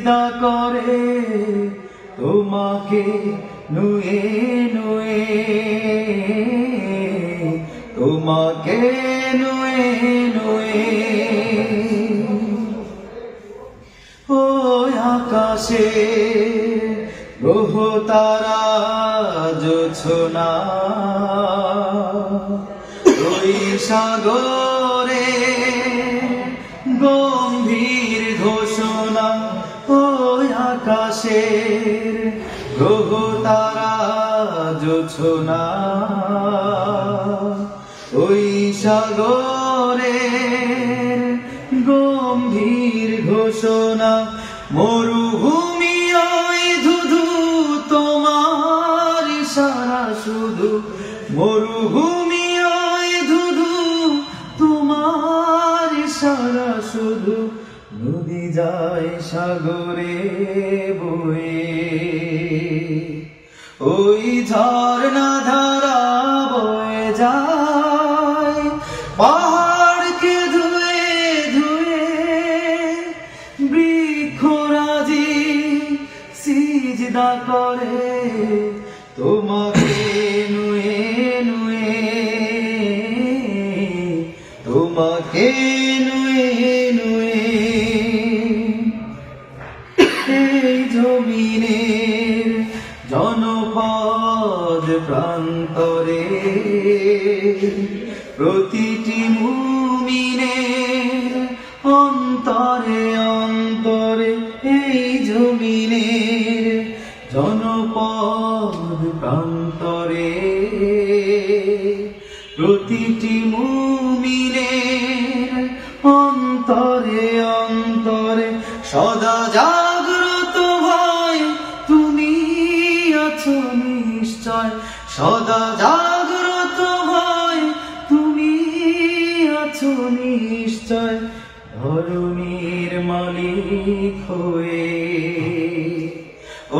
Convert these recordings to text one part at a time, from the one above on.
সিজদা করে, তোমাকে নুয়ে নুয়ে, তোমাকে নুয়ে নুয়ে। ওই আকাশে গ্রহ তারা জোছনা ওই সাগরে গম্ভীর আকাশের গ্রহ তারা জোছনা ওই সাগরের গম্ভীর ঘোষণা, মরুভূমি ওই ধুধু, তোমার সারা শুধু। মরুভূমি ওই ধুধু, তোমার সারা শুধু। নদী যায় সাগরে বয়ে। ওই ঝর্ণা ধারা বয়ে যায়, পাহাড়কে ধুয়ে ধুয়ে বৃক্ষরাজি সিজদা করে। তোমাকে জনপদ প্রান্তরে প্রতিটি মুমিনের অন্তরে অন্তরে এই জমিনের জনপদ প্রান্তরে প্রতিটি মুমিনের অন্তরে আছো নিশ্চয়, সদা জাগ্রত ভয় তুমি আছো নিশ্চয়, ধরণীর মালিক হয়ে।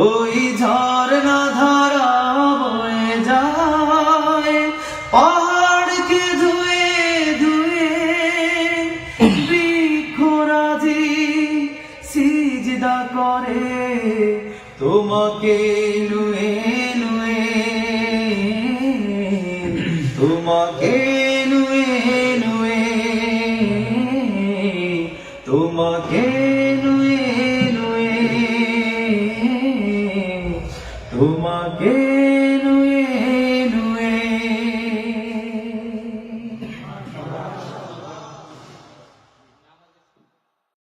ওই ঝর্ণা ধারা বয়ে যায়, পাহাড়কে ধুয়ে ধুয়ে বৃক্ষরাজি সিজদা করে, তোমাকে নুয়ে তোমাকে নুয়ে নুয়ে তোমাকে